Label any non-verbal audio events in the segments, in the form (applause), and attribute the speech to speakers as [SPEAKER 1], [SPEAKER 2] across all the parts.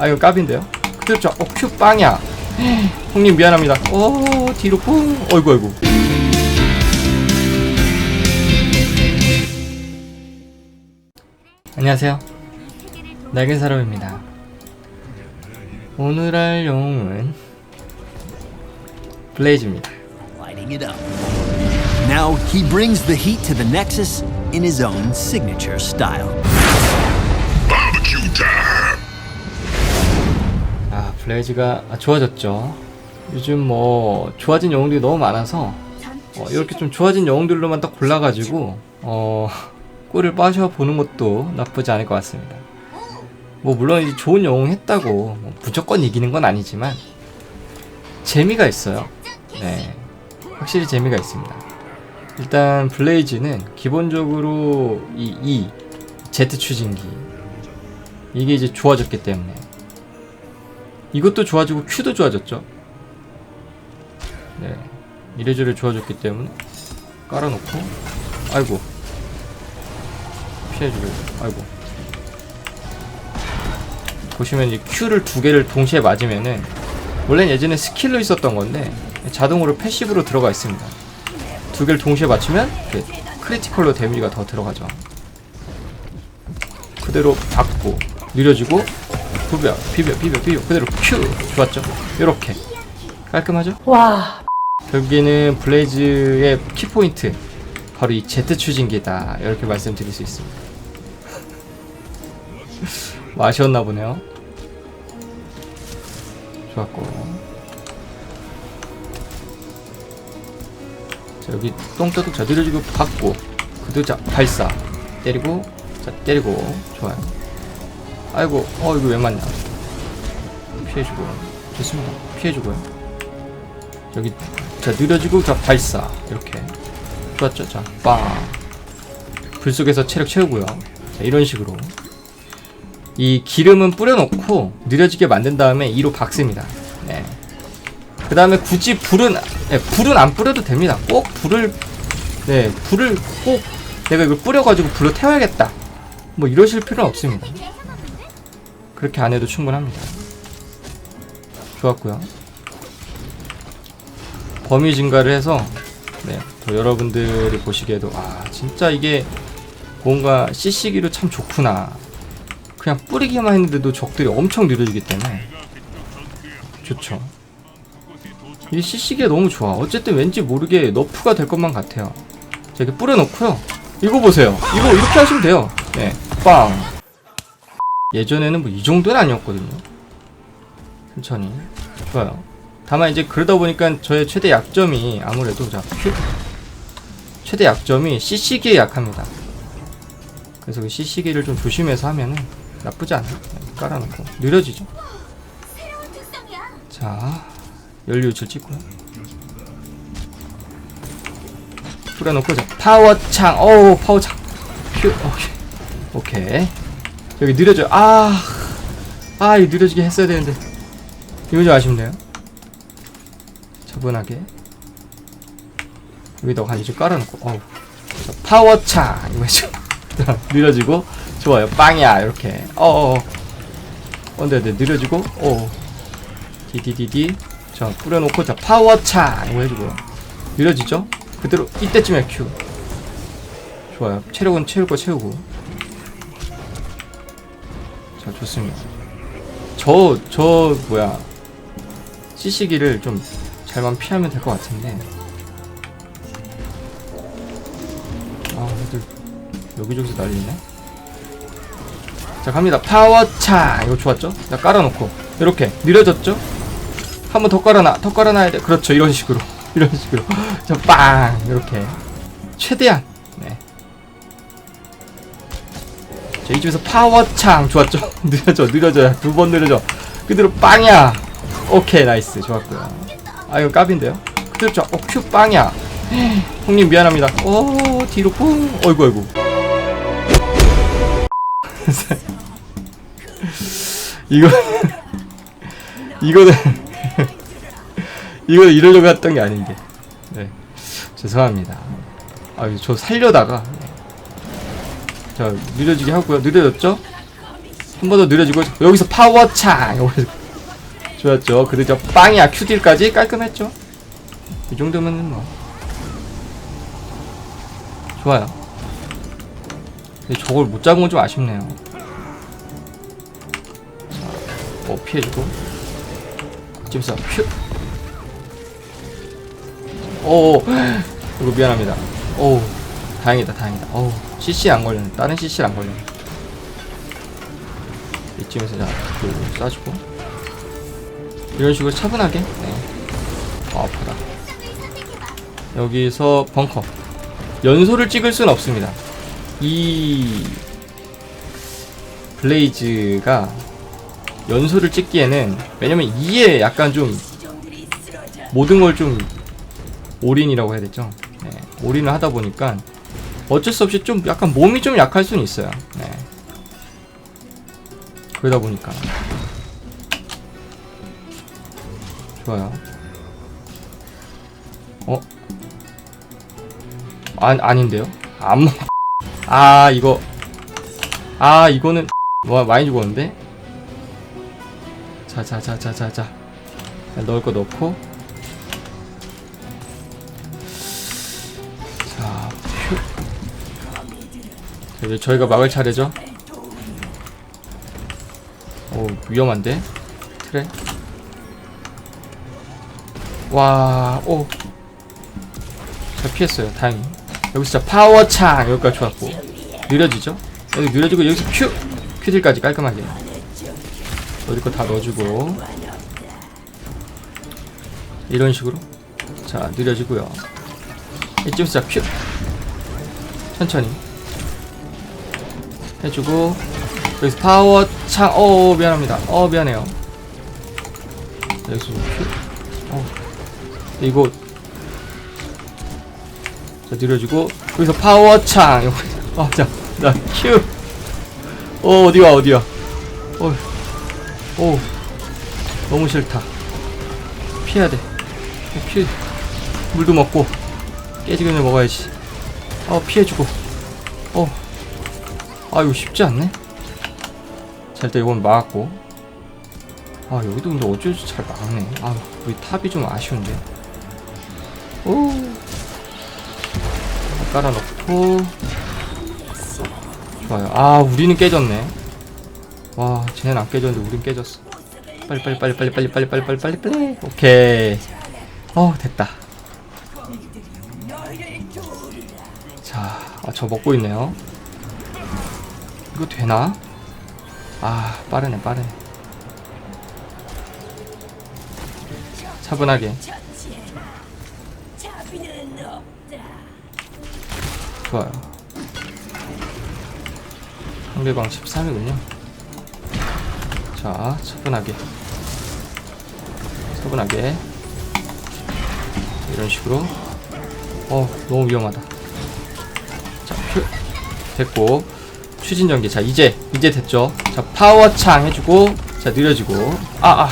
[SPEAKER 1] 아 이거 깝인데요? 그렇죠 어 큐 빵이야 형님 미안합니다 어 뒤로 뿡 어이구 어이구 안녕하세요 날개 사람입니다 오늘 할 영웅은 블레이즈입니다
[SPEAKER 2] lighting it up. Now he brings the heat to the Nexus in his own signature style.
[SPEAKER 1] 레이즈가 아, 좋아졌죠. 요즘 뭐 좋아진 영웅들이 너무 많아서 어, 이렇게 좀 좋아진 영웅들로만 딱 골라가지고 어 꿀을 빠셔 보는 것도 나쁘지 않을 것 같습니다. 뭐 물론 이제 좋은 영웅 했다고 뭐 무조건 이기는 건 아니지만 재미가 있어요. 네. 확실히 재미가 있습니다. 일단 블레이즈는 기본적으로 이 E Z 추진기. 이게 이제 좋아졌기 때문에 이것도 좋아지고 Q도 좋아졌죠. 네. 이래저래 좋아졌기 때문에 깔아놓고 아이고 피해주고 아이고 보시면 이 Q를 두 개를 동시에 맞으면은 원래 예전에 스킬로 있었던 건데 자동으로 패시브로 들어가 있습니다. 두 개를 동시에 맞추면 크리티컬로 데미지가 더 들어가죠. 그대로 받고 느려지고 비벼 비벼 비벼 비벼. 그대로 큐 좋았죠? 이렇게. 깔끔하죠?
[SPEAKER 3] 와,
[SPEAKER 1] 결국에는 블레이즈의 키포인트. 바로 이 Z 추진기다. 이렇게 말씀드릴 수 있습니다. (laughs) 뭐 아쉬웠나 보네요. 좋았고. 자 여기 똥떠둑 자 느려지고 받고 그대로 자 발사. 때리고 자 때리고. 좋아요 아이고 어 이거 왜 맞냐? 피해주고. 좋습니다. 피해주고요. 여기 자 느려지고 자 발사. 이렇게. 좋았죠? 자빵불 속에서 체력 채우고요. 자, 이런 식으로. 이 기름은 뿌려놓고 느려지게 만든 다음에 2로 박습니다. 네. 그 다음에 굳이 불은 네, 불은 안 뿌려도 됩니다. 꼭 불을 네 불을 꼭 내가 이걸 뿌려가지고 불로 태워야겠다. 뭐 이러실 필요는 없습니다 그렇게 안 해도 충분합니다. 좋았고요. 범위 증가를 해서 네, 더 여러분들이 보시기에도 아 진짜 이게 뭔가 CC기로 참 좋구나. 그냥 뿌리기만 했는데도 적들이 엄청 느려지기 때문에 좋죠. 이 CC기가 너무 좋아. 어쨌든 왠지 모르게 너프가 될 것만 같아요. 자, 이렇게 뿌려놓고요. 이거 보세요. 이거 이렇게 하시면 돼요. 네, 빵. 예전에는 뭐 이 정도는 아니었거든요. 천천히 좋아요. 다만 이제 그러다 보니까 저의 최대 약점이 아무래도 자 큐. 최대 약점이 CC기에 약합니다. 그래서 그 CC기를 좀 조심해서 하면은 나쁘지 않아요. 깔아놓고 느려지죠. 자 연료 유출 찍고요. 뿌려놓고 자 파워창 어우 파워창 큐 오케이 오케이 여기 느려져. 아, 아, 이 느려지게 했어야 되는데. 이거 좀 아쉽네요. 차분하게. 여기다가 한 이쪽 깔아놓고, 어우. 자, 파워차! 이거 해줘. (laughs) 느려지고, 좋아요. 빵이야. 이렇게. 어어. 어, 네, 네. 느려지고, 어. 디디디디. 자, 뿌려놓고, 자, 파워차! 이거 해주고요. 느려지죠? 그대로, 이때쯤에 큐. 좋아요. 체력은 채울 거 채우고. 자 좋습니다. 저 저 뭐야. CC기를 좀 잘만 피하면 될 것 같은데. 아 애들 여기저기서 난리네. 자 갑니다. 파워차! 이거 좋았죠? 자 깔아놓고. 이렇게. 느려졌죠? 한 번 더 깔아놔 더 깔아놔야 돼. 그렇죠. 이런 식으로. (laughs) 이런 식으로. 자 빵! 이렇게. 최대한 자, 이쪽에서 파워창 좋았죠? (laughs) 느려져 느려져 두 번 느려져. 그대로 빵이야. 오케이 나이스. 좋았고요. 아 이거 깝인데요? 그대로 자, 어, 큐 빵이야. (gasps) 형님 미안합니다. 어 뒤로 뿡 어이구 어이구. (laughs) 이거 (laughs) 이거는 이거 이러려고 했던 게 아닌데. 네. 죄송합니다. 아 저 살려다가 자 느려지게 하고요. 느려졌죠? 한 번 더 느려지고 여기서 여기서. 좋았죠. 그리고 저 빵이야. 큐딜까지 깔끔했죠? 이 정도면은 뭐. 좋아요. 근데 저걸 못 잡은 건 좀 아쉽네요. 자, 뭐 피해주고. 지금서 퓨 오, 이거 미안합니다. 오, (gasps) 다행이다, 다행이다. 오, CC 안 걸렸네. 다른 CC 안 걸렸네. 이쯤에서 자, 그 쏴주고. 이런 식으로 차분하게. 네. 아, 아파다. 여기서 벙커. 연소를 찍을 수는 없습니다. 이 블레이즈가 연소를 찍기에는 왜냐면 이에 약간 좀 모든 걸 좀 올인이라고 해야 되죠. 네, 올인을 하다 보니까 어쩔 수 없이 좀 약간 몸이 좀 약할 수는 있어요. 네. 그러다 보니까 좋아요. 어? 아, 아닌데요? 안 먹. (laughs) 아 이거 아 이거는 (laughs) 뭐 많이 죽었는데? 자자자자자자 넣을 거 넣고 자, 휴. 자, 이제 저희가 막을 차례죠. 오, 위험한데? 그래. 와, 오. 잘 피했어요, 다행히. 여기서 자, 파워창! 여기까지 좋았고. 느려지죠? 여기 느려지고, 여기서 큐! 큐딜까지 깔끔하게. 어디 거 다 넣어주고. 이런 식으로. 자, 느려지고요. 이쯤에서 퓨 천천히 해주고 여기서 파워 창, 어 미안합니다. 어 미안해요. 여기서 퓨, 어 이거 자 느려주고 여기서 파워 창, 아자, 나 큐, 어 어디가 어디야, 어, 오 너무 싫다. 피해야 돼. 피 물도 먹고. 전에 먹어야지. 어, 피해주고. 어. 아, 이거 쉽지 않네? 자, 일단 이건 막았고. 아, 여기도 근데 어쩔 수잘 막네. 아, 우리 탑이 좀 아쉬운데. 오. 깔아놓고. 좋아요. 아, 우리는 깨졌네. 와, 쟤는 안 깨졌는데 우린 깨졌어. 빨리, 빨리, 빨리, 빨리, 빨리, 빨리, 빨리, 빨리, 빨리, 빨리. 오케이. 어, 됐다. 자, 아, 저 먹고 있네요. 이거 되나? 아, 빠르네, 빠르네. 차분하게. 좋아요. 상대방 13이군요. 자, 차분하게. 차분하게. 이런 식으로. 어, 너무 위험하다. 자, 표, 됐고. 추진 전기. 자, 이제, 이제 됐죠. 자, 파워창 해주고. 자, 느려지고. 아, 아.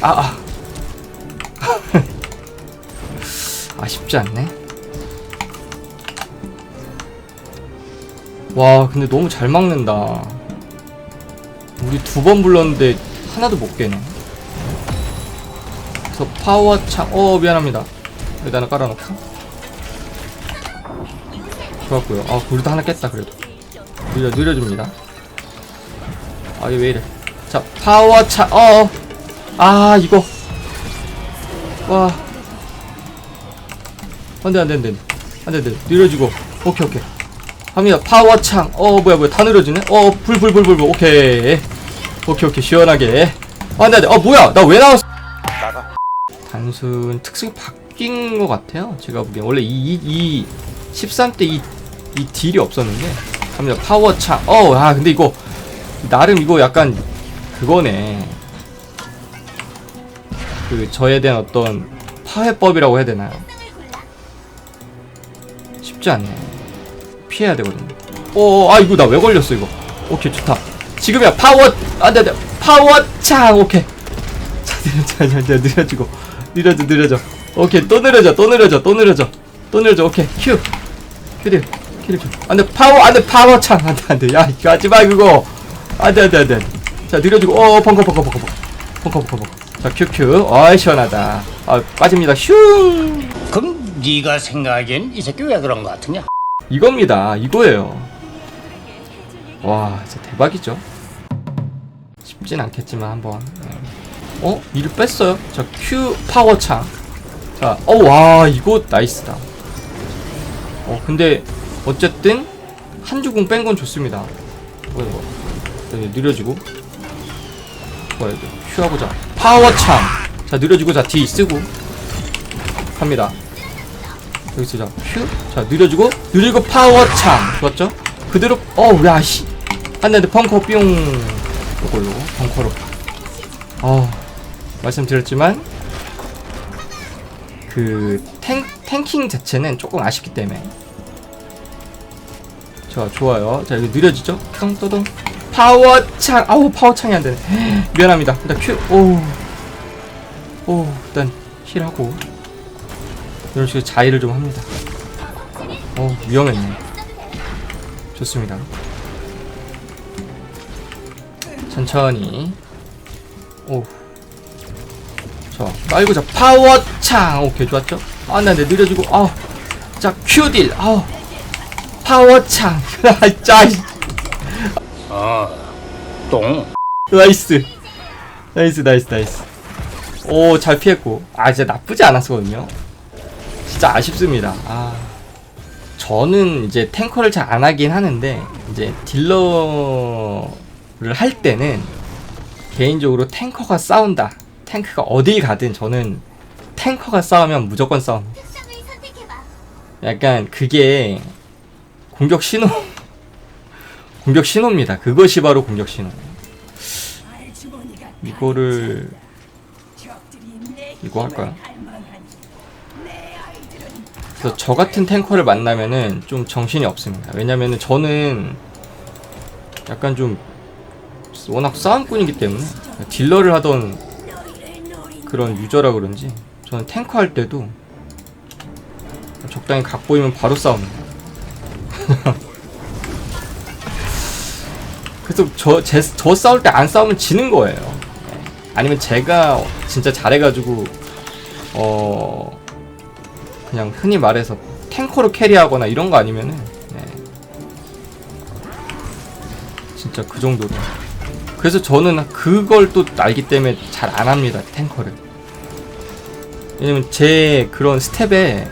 [SPEAKER 1] 아, 아. (laughs) 아쉽지 않네. 와, 근데 너무 잘 막는다. 우리 두 번 불렀는데 하나도 못 깨네. 그래서 파워창, 어, 미안합니다. 여기다 하나 깔아놓고. 좋았고요. 아, 우리도 하나 깼다, 그래도. 느려, 느려줍니다. 아, 이게 왜 이래. 자, 파워창, 어, 어. 아, 이거. 와. 안 돼, 안 돼, 안 돼. 안 돼, 안 돼. 느려지고. 오케이, 오케이. 합니다. 파워창. 어, 뭐야, 뭐야. 다 느려지네? 어, 불, 불, 불, 불, 불. 오케이. 오케이, 오케이. 시원하게. 아, 안 돼, 안 돼. 어, 뭐야. 나 왜 나왔어? 단순 특성이 바뀐 것 같아요. 제가 보기엔. 원래 이, 이, 이 13대 이, 이 딜이 없었는데. 합니다. 파워창. 어, 아, 근데 이거. 나름 이거 약간 그거네. 그 저에 대한 어떤 파회법이라고 해야 되나요? 쉽지 않네. 피해야 되거든요. 오, 아 이거 나 왜 걸렸어 이거? 오케이 좋다. 지금이야 파워 안돼 안돼 파워 창 오케이. 자 자, 자, 자, 느려지고 느려져 느려져. 오케이 또 느려져 또 느려져 또 느려져 또 느려져 오케이 큐 큐딜 큐딜 큐. 안돼 파워 안돼 파워 창 안돼 안돼. 야 이거 하지 마 그거. 안돼 안돼 안돼 자 느려지고 어 벙커 벙커 벙커 벙커. 벙커 벙커 벙커. 자 큐큐. 어이 시원하다. 아 빠집니다. 슝
[SPEAKER 3] 그럼 네가 생각하기엔 이 새끼 왜 그런 거 같으냐?
[SPEAKER 1] 이겁니다. 이거예요. 와 진짜 대박이죠? 쉽진 않겠지만 한번. 네. 어? 이를 뺐어요? 자큐 파워창 자 어 와 이거 나이스다. 어 근데 어쨌든 한 주공 뺀 건 좋습니다. 뭐야 이거. 여기 느려지고. 뭐야 이거 큐하고 자. 파워창 자 느려지고 자 D 쓰고. 갑니다. 여기서 자 큐, 자 느려지고. 느리고 파워창 좋았죠? 그대로 어우 야씨. 안돼 펑커 뿅. 요거 요거 펑커로. 어 말씀드렸지만 그 탱, 탱킹 자체는 조금 아쉽기 때문에 자 좋아요 자 이거 느려지죠? 똥또동 파워창 아우 파워창이 안되네 (laughs) 미안합니다 일단 큐오오 오, 일단 힐하고 이런 식으로 자의를 좀 합니다. 어, 위험했네. 좋습니다. 천천히. 오. 자, 깔고 자, 파워창! 오케이, 좋았죠? 아, 나, 내 느려지고, 아 자, 큐딜, 아 파워창! 아, 짜, 이.
[SPEAKER 3] 어, 똥.
[SPEAKER 1] 나이스. 나이스, 나이스, 나이스. 오, 잘 피했고. 아, 진짜 나쁘지 않았거든요. 진짜 아쉽습니다. 아. 저는 이제 탱커를 잘 안 하긴 하는데, 이제 딜러를 할 때는 개인적으로 탱커가 싸운다. 탱크가 어딜 가든 저는 탱커가 싸우면 무조건 싸움. 약간 그게 공격 신호. (laughs) 공격 신호입니다. 그것이 바로 공격 신호. 이거를 이거 할까요? 저 같은 탱커를 만나면은 좀 정신이 없습니다. 왜냐면은 저는 약간 좀 워낙 싸움꾼이기 때문에 딜러를 하던 그런 유저라 그런지 저는 탱커 할 때도 적당히 각 보이면 바로 싸웁니다. (laughs) 그래서 저, 제, 저 싸울 때 안 싸우면 지는 거예요. 아니면 제가 진짜 잘해가지고 어 그냥 흔히 말해서 탱커로 캐리하거나 이런 거 아니면은 네. 진짜 그 정도로 그래서 저는 그걸 또 알기 때문에 잘 안 합니다 탱커를 왜냐면 제 그런 스텝에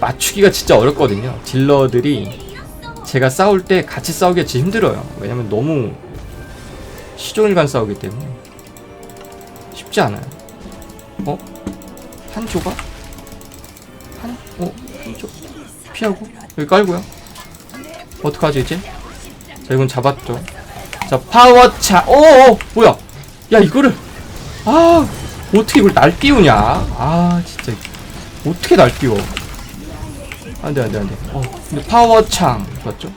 [SPEAKER 1] 맞추기가 진짜 어렵거든요 딜러들이 제가 싸울 때 같이 싸우기가 진짜 힘들어요 왜냐면 너무 시종일관 싸우기 때문에 쉽지 않아요. 어? 한 조각? 한? 어? 한 조? 피하고 여기 깔고요. 어떡하지 이제? 자 이건 잡았죠. 자 파워차. 오 뭐야? 야 이거를 아 어떻게 이걸 날 띄우냐? 아 진짜 어떻게 날 띄워? 안돼 안돼 안돼. 어 근데 파워창 좋았죠?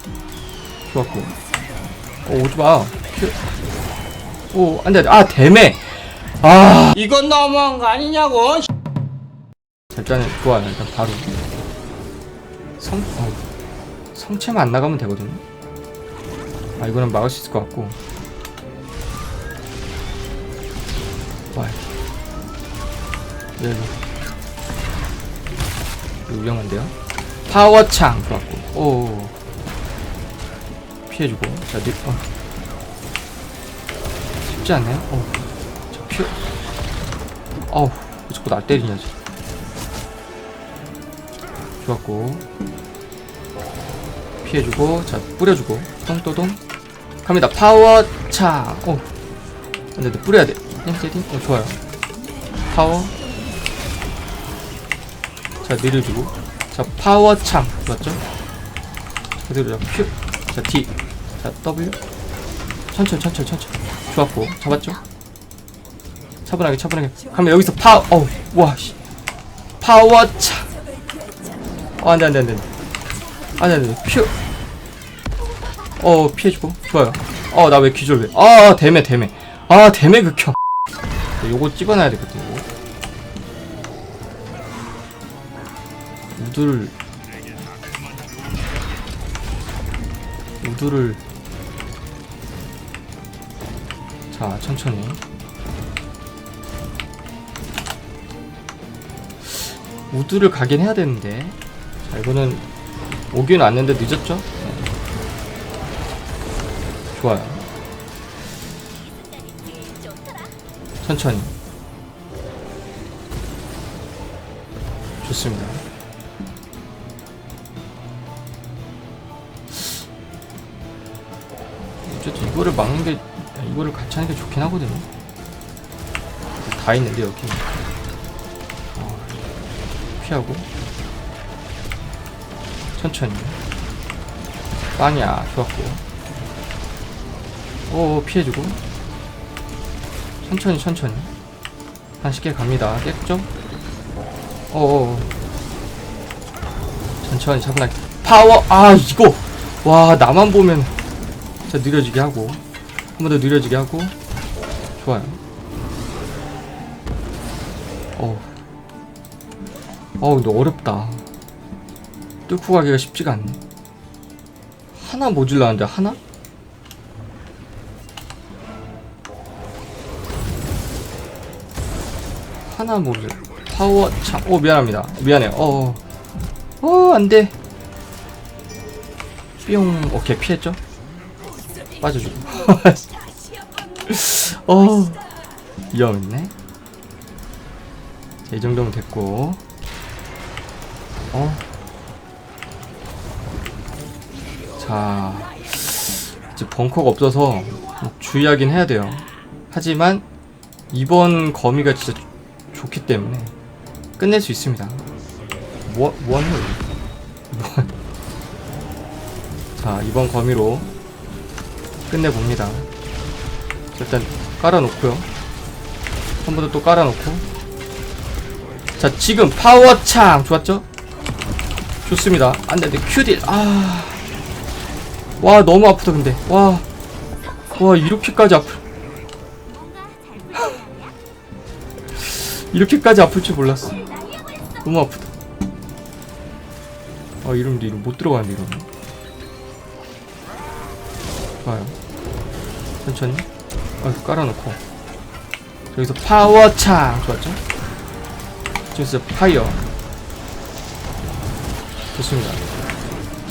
[SPEAKER 1] 좋았고. 어 오지 마. 오 안돼 안돼. 아 대매. 아
[SPEAKER 3] 이건 너무한 거 아니냐고?
[SPEAKER 1] 일단은 좋아요. 일단 바로 성 어, 성체만 안 나가면 되거든요. 아 이거는 막을 수 있을 것 같고. 와. 이거 위험한데요. 파워창 좋았고. 오. 피해주고. 자, 니, 어. 쉽지 않나요? 어. 저 피해. 어우, 왜 자꾸 날 때리냐, 지 좋았고. 피해주고, 자, 뿌려주고, 똥또동. 갑니다. 파워차. 오. 근데 또 뿌려야 돼. 땡세팅? 어, 좋아요. 파워. 자, 내려주고. 자, 파워창. 좋았죠? 그대로 자, 큐. 자, D. 자, W. 천천히, 천천히, 천천히. 좋았고. 잡았죠? 차분하게 차분하게 가면 여기서 파 어우 와씨 파워차 어 안돼 안돼 안돼 안돼 안돼 퓨 어 피해주고 좋아요 어 나 왜 기절 왜아 대매 대매 아 대매 극혐 요거 찍어놔야 되거든 우드를 우드를 자 천천히. 우드를 가긴 해야 되는데. 자 이거는 오긴 왔는데 늦었죠? 네. 좋아요. 천천히. 좋습니다 이거를 막는 게 이거를 같이 하는 게 좋긴 하거든요. 다 있는데 여기. 어, 피하고. 천천히. 빵이야 좋았고. 오 피해주고. 천천히 천천히. 한 쉽게 갑니다. 깼죠? 오 천천히 차분하게. 파워! 아 이거! 와 나만 보면 자 느려지게 하고 한 번 더 느려지게 하고 좋아요. 어우. 어우 근데 어렵다. 뚫고 가기가 쉽지가 않네. 하나 모질라는데 하나? 하나 모질. 파워 참오 미안합니다. 미안해요 어어. 어 안돼. 뿅. 오케이 피했죠? 빠져주고 (laughs) 어 위험했네 자, 이 정도면 됐고 어. 자, 이제 벙커가 없어서 주의하긴 해야 돼요. 하지만 이번 거미가 진짜 좋- 좋기 때문에 끝낼 수 있습니다. 뭐, 뭐하는 거야? 뭐. (laughs) 자, 이번 거미로 끝내봅니다. 자, 일단 깔아놓고요. 한 번 더 또 깔아놓고. 자, 지금 파워창! 좋았죠? 좋습니다. 안 돼, 안 돼. 큐딜. 아. 와, 너무 아프다, 근데. 와. 와, 이렇게까지 아플. 이렇게까지 아플 줄 몰랐어. 너무 아프다. 아, 이러면 이름 못 들어가는데, 이러면. 좋아요. 천천히. 아, 깔아놓고. 여기서 파워창! 좋았죠? 저기서 파이어. 좋습니다.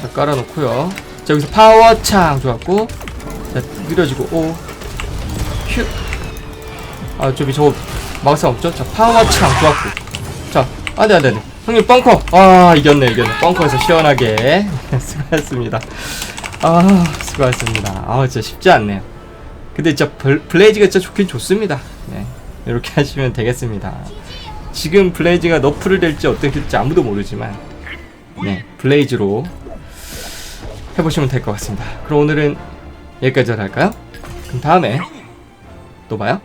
[SPEAKER 1] 자, 깔아놓고요. 자, 여기서 파워창 좋았고. 자, 느려지고, 오. 휴. 아, 저기 저거 수 없죠? 자, 파워창 좋았고. 자, 안 돼, 안 돼, 안 돼. 형님, 벙커! 아, 이겼네, 이겼네. 벙커에서 시원하게. (laughs) 수고하셨습니다. 아, 수고하셨습니다. 아, 진짜 쉽지 않네요. 근데 진짜 블- 블레이즈가 진짜 좋긴 좋습니다. 네. 이렇게 (laughs) 하시면 되겠습니다. 지금 블레이즈가 너프를 될지 어떻게 될지 아무도 모르지만 네 블레이즈로 해보시면 될 것 같습니다 그럼 오늘은 여기까지 할까요? 그럼 다음에 또 봐요